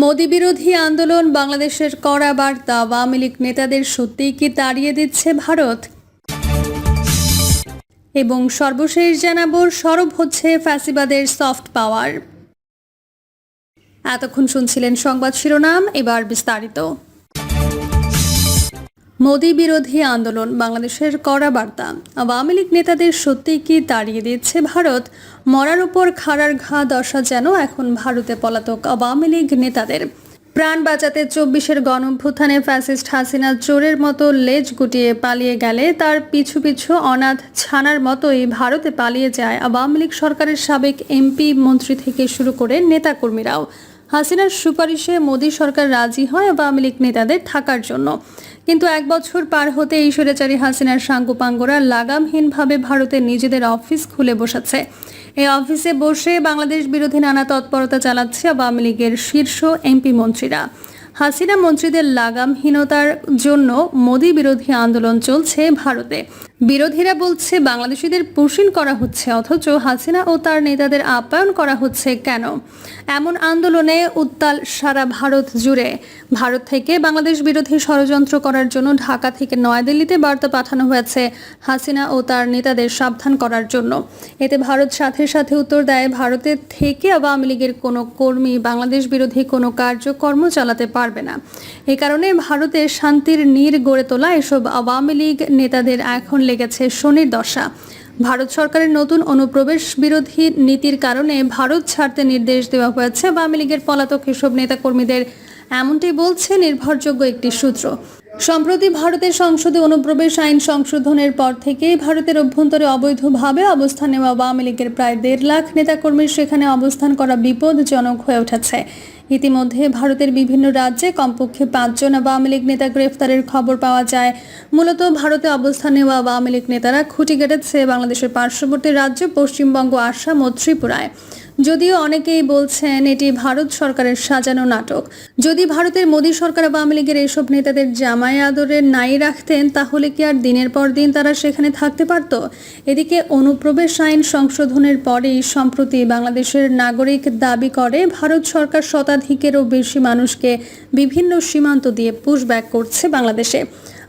মোদী বিরোধী আন্দোলন, বাংলাদেশের কড়া বার্তা, আওয়ামী লীগ নেতাদের সত্যিই কি তাড়িয়ে দিচ্ছে ভারত? এবং সর্বশেষ জানাব, সরব হচ্ছে ফ্যাসিবাদের সফট পাওয়ার এতক্ষণ শুনছিলেন সংবাদ শিরোনাম, এবার বিস্তারিত। মোদী বিরোধী আন্দোলন, বাংলাদেশের কড়া বার্তা। আওয়ামী লীগ নেতাদের সত্যিই কি তাড়িয়ে দিচ্ছে ভারত? মরার উপর খাড়ার ঘা দশা যেন এখন ভারতে পলাতক আওয়ামী লীগ নেতাদের। প্রাণ বাঁচাতে চব্বিশের গণভ্যুত্থানে ফ্যাসিস্ট হাসিনা চোরের মতো লেজ গুটিয়ে পালিয়ে গেলে তার পিছু পিছু অনাথ ছানার মতোই ভারতে পালিয়ে যায় আওয়ামী লীগ সরকারের সাবেক এমপি, মন্ত্রী থেকে শুরু করে নেতাকর্মীরাও। হাসিনার সুপারিশে মোদী সরকার রাজি হয় আওয়ামী লীগ নেতাদের থাকার জন্য। কিন্তু এক বছর পার হতে এই স্বৈরাচারী হাসিনার সাঙ্গুপাঙ্গরা লাগামহীনভাবে ভারতে নিজেদের অফিস খুলে বসাচ্ছে এই অফিসে বসে বাংলাদেশ বিরোধী নানা তৎপরতা চালাচ্ছে আওয়ামী লীগের শীর্ষ এমপি মন্ত্রীরা। হাসিনা মন্ত্রীদের লাগামহীনতার জন্য মোদী বিরোধী আন্দোলন চলছে ভারতে। বিরোধীরা বলছে, বাংলাদেশিদের পুষিন করা হচ্ছে, অথচ হাসিনা ও তার নেতাদের আপ্যায়ন করা হচ্ছে কেন? এমন আন্দোলনে উত্তাল সারা ভারত জুড়ে। ভারত থেকে বাংলাদেশ বিরোধী ষড়যন্ত্র করার জন্য ঢাকা থেকে নয়াদিল্লিতে বার্তা পাঠানো হয়েছে হাসিনা ও তার নেতাদের সাবধান করার জন্য। এতে ভারত সাথে সাথে উত্তর দেয় ভারতের থেকে আওয়ামী লীগের কোনো কর্মী বাংলাদেশ বিরোধী কোনো কার্যকর্ম চালাতে পারবে না। এ কারণে ভারতে শান্তির নীর গড়ে তোলা এসব আওয়ামী লীগ নেতাদের এখন লেগেছে শনির দশা। ভারত সরকারের নতুন অনুপ্রবেশ বিরোধী নীতির কারণে ভারত ছাড়তে নির্দেশ দেওয়া হয়েছে। আওয়ামী লীগের পলাতক এসব নেতাকর্মীদের এমনটি বলছে নির্ভরযোগ্য একটি সূত্র। সম্প্রতি ভারতের সংসদে অনুপ্রবেশ আইন সংশোধনের পর থেকেই ভারতের অভ্যন্তরে অবৈধভাবে অবস্থান নেওয়া আওয়ামী লীগের প্রায় দেড় লাখ নেতাকর্মীর সেখানে অবস্থান করা বিপদজনক হয়ে উঠেছে। ইতিমধ্যে ভারতের বিভিন্ন রাজ্যে কমপক্ষে পাঁচজন আওয়ামী লীগ নেতা গ্রেফতারের খবর পাওয়া যায়। মূলত ভারতে অবস্থান নেওয়া আওয়ামী লীগ নেতারা খুঁটি কেটেছে বাংলাদেশের পার্শ্ববর্তী রাজ্য, পশ্চিমবঙ্গ, আসাম ও ত্রিপুরায়। যদিও অনেকেই বলছেন এটি ভারত সরকারের সাজানো নাটক। যদি ভারতের মোদী সরকার আওয়ামী লীগের এইসব নেতাদের জামাই আদরে নাই রাখতেন, তাহলে কি আর দিনের পর দিন তারা সেখানে থাকতে পারত? এদিকে অনুপ্রবেশ আইন সংশোধনের পরেই সম্প্রতি বাংলাদেশের নাগরিক দাবি করে, ভারত সরকার শতাধিকেরও বেশি মানুষকে বিভিন্ন সীমান্ত দিয়ে পুশব্যাক করছে বাংলাদেশে।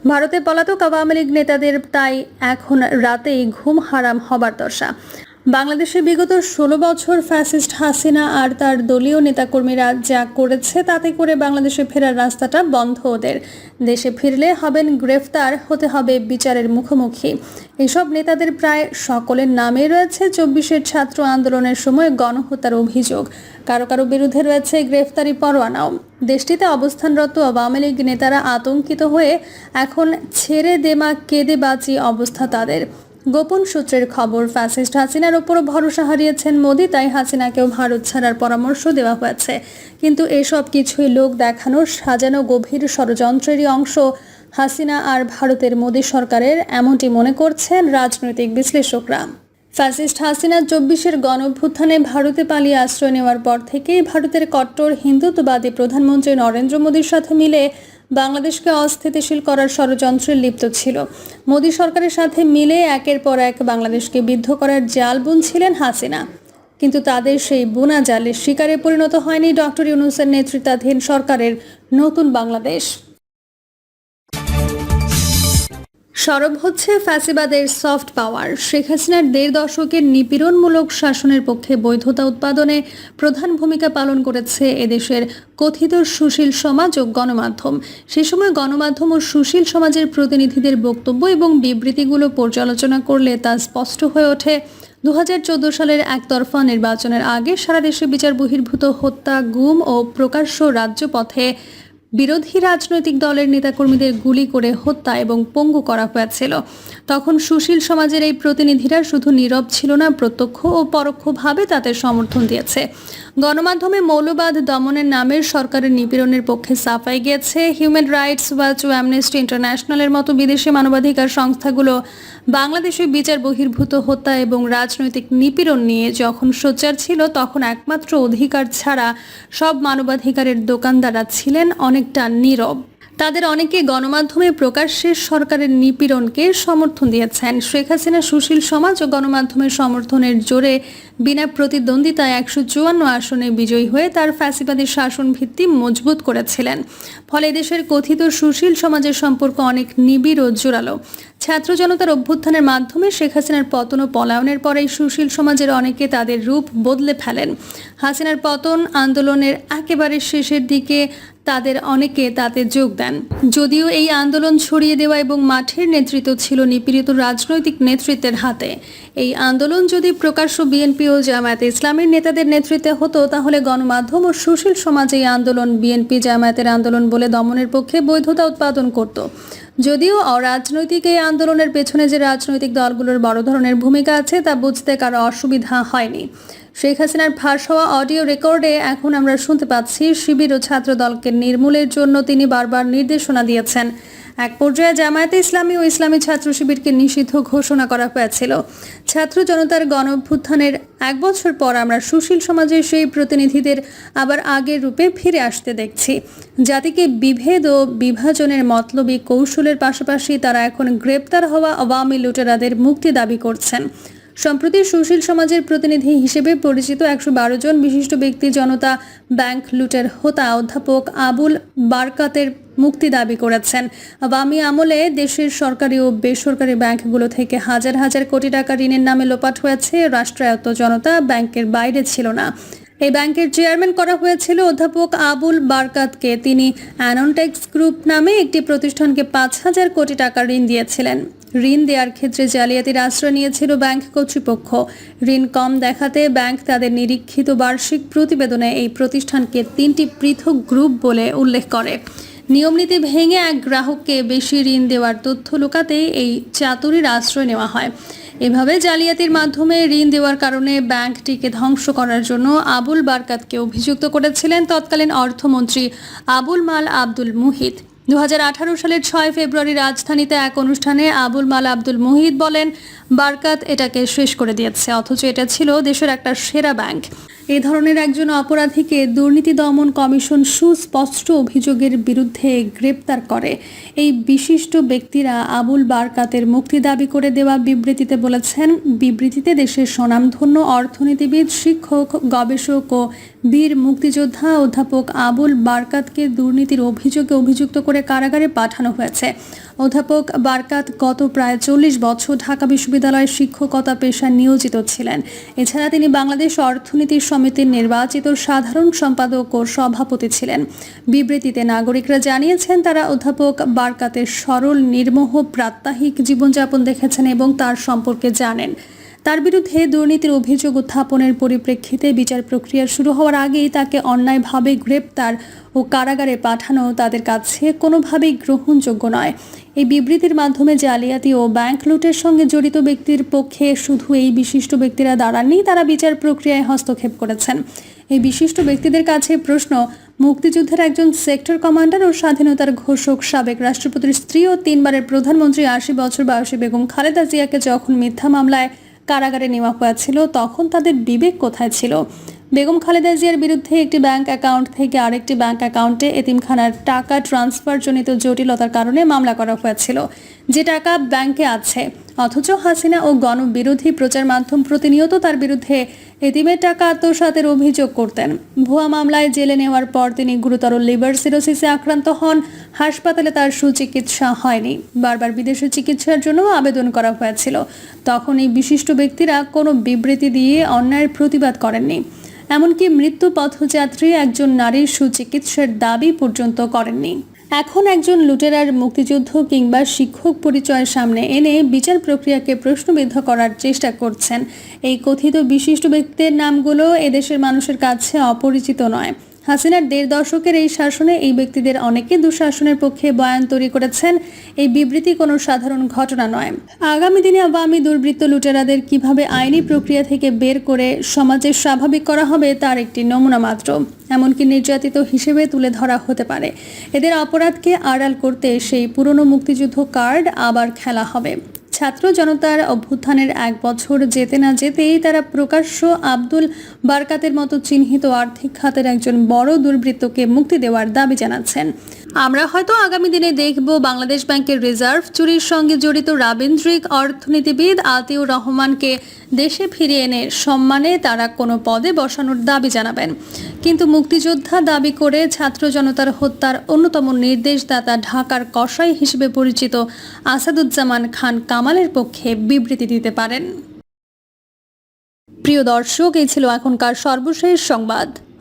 ভারতে পলাতক আওয়ামী লীগ নেতাদের তাই এখন রাতেই ঘুম হারাম হবার দশা। বাংলাদেশে বিগত ষোলো বছর ফ্যাসিস্ট হাসিনা আর তার দলীয় নেতাকর্মীরা যা করেছে তাতে করে বাংলাদেশে ফেরার রাস্তাটা বন্ধ ওদের। দেশে ফিরলে হবেন গ্রেফতার, হতে হবে বিচারের মুখোমুখি। এসব নেতাদের প্রায় সকলের নামে রয়েছে চব্বিশের ছাত্র আন্দোলনের সময় গণহত্যার অভিযোগ। কারও কারও বিরুদ্ধে রয়েছে গ্রেফতারি পরোয়ানাও। দেশটিতে অবস্থানরত আওয়ামী লীগ নেতারা আতঙ্কিত হয়ে এখন ছেড়ে দেমা কেঁদে বাঁচি অবস্থা তাদের। গোপন সূত্রের খবর, ফ্যাসিস্ট হাসিনার ওপরও ভরসা হারিয়েছেন মোদি, তাই হাসিনাকেও ভারত ছাড়ার পরামর্শ দেওয়া হয়েছে। কিন্তু এসব কিছুই লোক দেখানোর সাজানো গভীর ষড়যন্ত্রেরই অংশ। হাসিনা আর ভারতের মোদী সরকারের এমনটি মনে করছেন রাজনৈতিক বিশ্লেষকরা। ফ্যাসিস্ট হাসিনা চব্বিশের গণভ্যুত্থানে ভারতে পালিয়ে আশ্রয় নেওয়ার পর থেকেই ভারতের কট্টর হিন্দুত্ববাদী প্রধানমন্ত্রী নরেন্দ্র মোদীর সাথে মিলে বাংলাদেশকে অস্থিতিশীল করার ষড়যন্ত্রে লিপ্ত ছিল। মোদী সরকারের সাথে মিলে একের পর এক বাংলাদেশকে বিদ্ধ করার জাল বুনছিলেন হাসিনা। কিন্তু তাদের সেই বোনা জালের শিকারে পরিণত হয়নি ডক্টর ইউনুসের নেতৃত্বাধীন সরকারের নতুন বাংলাদেশ। সরব হচ্ছে ফ্যাসিবাদের সফট পাওয়ার শেখ হাসিনার দেড় দশকের নিপীড়নমূলক শাসনের পক্ষে বৈধতা উৎপাদনে প্রধান ভূমিকা পালন করেছে এদেশের কথিত সুশীল সমাজ ও গণমাধ্যম। সে সময় গণমাধ্যম ও সুশীল সমাজের প্রতিনিধিদের বক্তব্য এবং বিবৃতিগুলো পর্যালোচনা করলে তা স্পষ্ট হয়ে ওঠে। দু হাজার চোদ্দ সালের একতরফা নির্বাচনের আগে সারা দেশে বিচার বহির্ভূত হত্যা, গুম ও প্রকাশ্য রাজ্যপথে বিরোধী রাজনৈতিক দলের নেতাকর্মীদের গুলি করে হত্যা এবং পঙ্গু করা হয়েছিল। তখন সুশীল সমাজের এই প্রতিনিধিরা শুধু নীরব ছিল না, প্রত্যক্ষ ও পরোক্ষভাবে তাদের সমর্থন দিয়েছে। গণমাধ্যমে মৌলবাদ দমনের নামের সরকারের নিপীড়নের পক্ষে সাফাই গেছে। হিউম্যান রাইটস ওয়াচ ও অ্যামনেস্টি ইন্টারন্যাশনালের মতো বিদেশি মানবাধিকার সংস্থাগুলো বাংলাদেশে বিচার বহির্ভূত হত্যা এবং রাজনৈতিক নিপীড়ন নিয়ে যখন সোচ্চার ছিল, তখন একমাত্র অধিকার ছাড়া সব মানবাধিকারের দোকানদাররা ছিলেন অনেকটা নীরব। তাদের অনেকে গণমাধ্যমে প্রকাশ্যে সরকারের নিপীড়নকে সমর্থন দিয়েছেন। শেখ হাসিনা, সুশীল সমাজ ও গণমাধ্যমের সমর্থনের জোরে বিনা প্রতিদ্বন্দ্বিতায় একশো চুয়ান্ন আসনে বিজয়ী হয়ে তার ফ্যাসিবাদী শাসন ভিত্তি মজবুত করেছিলেন। ফলে দেশের কথিত সুশীল সমাজের সম্পর্ক অনেক নিবিড় ও জোরালো। ছাত্র জনতার অভ্যুত্থানের মাধ্যমে শেখ হাসিনার পতন ও পলায়নের পরেই সুশীল সমাজের অনেকে তাদের রূপ বদলে ফেলেন। হাসিনার পতন আন্দোলনের একেবারে শেষের দিকে তাদের অনেকে তাতে যোগ দেন। যদিও এই আন্দোলন ছড়িয়ে দেওয়া এবং মাঠের নেতৃত্ব ছিল নিপীড়িত রাজনৈতিক নেতৃত্বের হাতে। এই আন্দোলন যদি প্রকাশ্য বিএনপি জামায়াতে ইসলামের নেতাদের নেতৃত্বে হতো, তাহলে গণমাধ্যম ও সুশীল সমাজ এই আন্দোলন, বিএনপি জামায়াতের আন্দোলন বলে দমনের পক্ষে বৈধতা উৎপাদন করত। যদিও অরাজনৈতিক এই আন্দোলনের পেছনে যে রাজনৈতিক দলগুলোর বড় ধরনের ভূমিকা আছে, তা বুঝতে কারও অসুবিধা হয়নি। শেখ হাসিনার ফাঁস হওয়া অডিও রেকর্ডে এখন আমরা শুনতে পাচ্ছি শিবির ও ছাত্র দলকে নির্মূলের জন্য তিনি বারবার নির্দেশনা দিয়েছেন। এক পর্যায়ে জামায়াতে ইসলামী ও ইসলামী ছাত্র শিবিরকে নিষিদ্ধ ঘোষণা করা হয়েছিল। ছাত্র জনতার গণ অভ্যুত্থানের এক বছর পর আমরা সুশীল সমাজের সেই প্রতিনিধিদের আবার আগের রূপে ফিরে আসতে দেখছি। জাতিকে বিভেদ ও বিভাজনের মতলবী কৌশলের পাশাপাশি তারা এখন গ্রেপ্তার হওয়া আওয়ামী লুটেরাদের মুক্তি দাবি করছেন। সম্প্রতি সুশীল সমাজের প্রতিনিধি হিসেবে পরিচিত একশো বারো জন বিশিষ্ট ব্যক্তি জনতা ব্যাংক লুটের হোতা অধ্যাপক আবুল বারকাতের মুক্তি দাবি করেছেন। আওয়ামী আমলে দেশের সরকারি ও বেসরকারি ব্যাংকগুলো থেকে হাজার হাজার কোটি টাকা ঋণের নামে লোপাট হয়েছে, রাষ্ট্রায়ত্ত জনতা ব্যাংকের বাইরে ছিল না। এই ব্যাংকের চেয়ারম্যান করা হয়েছিল অধ্যাপক আবুল বারকাতকে। তিনি অ্যানন্টেক্স গ্রুপ নামে একটি প্রতিষ্ঠানকে পাঁচ হাজার কোটি টাকা ঋণ দিয়েছিলেন। ঋণ দেওয়ার ক্ষেত্রে জালিয়াতির আশ্রয় নিয়েছিল ব্যাংক কর্তৃপক্ষ। ঋণ কম দেখাতে ব্যাংক তাদের নিরীক্ষিত বার্ষিক প্রতিবেদনে এই প্রতিষ্ঠানকে তিনটি পৃথক গ্রুপ বলে উল্লেখ করে। নিয়মনীতি ভেঙে এক গ্রাহককে বেশি ঋণ দেওয়ার তথ্য লুকাতে এই চাতুরির আশ্রয় নেওয়া হয়। এভাবে জালিয়াতির মাধ্যমে ঋণ দেওয়ার কারণে ব্যাংকটিকে ধ্বংস করার জন্য আবুল বারকাতকে অভিযুক্ত করেছিলেন তৎকালীন অর্থমন্ত্রী আবুল মাল আব্দুল মুহিত। দুহাজার আঠারো সালের ছয় ফেব্রুয়ারি রাজধানীতে এক অনুষ্ঠানে আবুল মাল আব্দুল মুহিত বলেন, বারকাত এটাকে শেষ করে দিয়েছে, অথচ এটা ছিল দেশের একটা সেরা ব্যাংক। এ ধরনের একজন অপরাধীকে দুর্নীতি দমন কমিশন সুস্পষ্ট অভিযোগের বিরুদ্ধে গ্রেপ্তার করে। এই বিশিষ্ট ব্যক্তিরা আবুল বারকাতের মুক্তি দাবি করে দেওয়া বিবৃতিতে বলেছেন, বিবৃতিতে দেশের স্বনামধন্য অর্থনীতিবিদ, শিক্ষক, গবেষক ও বীর মুক্তিযোদ্ধা অধ্যাপক আবুল বারকাতকে দুর্নীতির অভিযোগে অভিযুক্ত করে কারাগারে পাঠানো হয়েছে। অধ্যাপক বারকাত গত প্রায় চল্লিশ বছর ঢাকা বিশ্ববিদ্যালয়ের শিক্ষকতা পেশায় নিয়োজিত ছিলেন। এছাড়া তিনি বাংলাদেশ অর্থনীতি সমিতির নির্বাচিত সাধারণ সম্পাদক ও সভাপতি ছিলেন। বিবৃতিতে নাগরিকরা জানিয়েছেন, তারা অধ্যাপক বারকাতের সরল, নির্মোহ, প্রাত্যহিক জীবনযাপন দেখেছেন এবং তার সম্পর্কে জানেন। তার বিরুদ্ধে দুর্নীতির অভিযোগ উত্থাপনের পরিপ্রেক্ষিতে বিচার প্রক্রিয়া শুরু হওয়ার আগেই তাকে অন্যায়ভাবে গ্রেপ্তার ও কারাগারে পাঠানো তাদের কাছে কোনোভাবেই গ্রহণযোগ্য নয়। এই বিবৃতির মাধ্যমে জালিয়াতি ও ব্যাংক লুটের সঙ্গে জড়িত ব্যক্তির পক্ষে শুধু এই বিশিষ্ট ব্যক্তিরা দাঁড়াননি, তারা বিচার প্রক্রিয়ায় হস্তক্ষেপ করেছেন। এই বিশিষ্ট ব্যক্তিদের কাছে প্রশ্ন, মুক্তিযুদ্ধের একজন সেক্টর কমান্ডার ও স্বাধীনতার ঘোষক, সাবেক রাষ্ট্রপতির স্ত্রী ও তিনবারের প্রধানমন্ত্রী আশি বছর বয়সী বেগম খালেদা জিয়াকে যখন মিথ্যা মামলায় কারাগারে নেওয়া হয়েছিল তখন তাদের বিবেক কোথায় ছিল? বেগম খালেদা জিয়ার বিরুদ্ধে একটি ব্যাংক অ্যাকাউন্ট থেকে আরেকটি ব্যাংক অ্যাকাউন্টে এতিমখানার টাকা ট্রান্সফার জনিত জটিলতার কারণে মামলা করা হয়েছিল। যে টাকা ব্যাংকে আছে, অথচ হাসিনা ও গণবিরোধী প্রচার মাধ্যম প্রতিনিয়ত তার বিরুদ্ধে এতিমের টাকা আত্মসাতের অভিযোগ করতেন। ভুয়া মামলায় জেলে নেওয়ার পর তিনি গুরুতর লিভার সিরোসিসে আক্রান্ত হন। হাসপাতালে তার সুচিকিৎসা হয়নি। বারবার বিদেশে চিকিৎসার জন্য আবেদন করা হয়েছিল। তখন এই বিশিষ্ট ব্যক্তিরা কোনো বিবৃতি দিয়ে অন্যায়ের প্রতিবাদ করেননি। এমনকি মৃত্যু পথযাত্রী একজন নারীর সুচিকিৎসার দাবি পর্যন্ত করেননি। এখন একজন লুটেরার মুক্তিযুদ্ধ কিংবা শিক্ষক পরিচয়ের সামনে এনে বিচার প্রক্রিয়াকে প্রশ্নবিদ্ধ করার চেষ্টা করছেন। এই কথিত বিশিষ্ট ব্যক্তির নামগুলো এদেশের মানুষের কাছে অপরিচিত নয়। হাসিনার দেড় দশকের এই শাসনে এই ব্যক্তিদের অনেকে দুঃশাসনের পক্ষে বয়ান তৈরি করেছেন। এই বিবৃতি কোনো সাধারণ ঘটনা নয়। আগামী দিনে আওয়ামী দুর্বৃত্ত লুটেরাদের কীভাবে আইনি প্রক্রিয়া থেকে বের করে সমাজে স্বাভাবিক করা হবে তার একটি নমুনা মাত্র। এমনকি নির্যাতিত হিসেবে তুলে ধরা হতে পারে। এদের অপরাধকে আড়াল করতে সেই পুরনো মুক্তিযুদ্ধ কার্ড আবার খেলা হবে। ছাত্র জনতার অভ্যুত্থানের এক বছর যেতে না যেতেই তারা প্রকাশ্য আব্দুল বারকাতের মতো চিহ্নিত আর্থিক খাতের একজন বড় দুর্বৃত্তকে মুক্তি দেওয়ার দাবি জানাচ্ছেন। আমরা হয়তো আগামী দিনে দেখব বাংলাদেশ ব্যাংকের রিজার্ভ চুরির সঙ্গে জড়িত রাবীন্দ্রিক অর্থনীতিবিদ আতিউর রহমানকে দেশে ফিরিয়ে এনে সম্মানে তারা কোনো পদে বসানোর দাবি জানাবেন। কিন্তু মুক্তিযোদ্ধা দাবি করে ছাত্র জনতার হত্যার অন্যতম নির্দেশদাতা ঢাকার কসাই হিসেবে পরিচিত আসাদুজ্জামান খান কামালের পক্ষে বিবৃতি দিতে পারেন। প্রিয় দর্শক, এই ছিল এখনকার সর্বশেষ সংবাদ।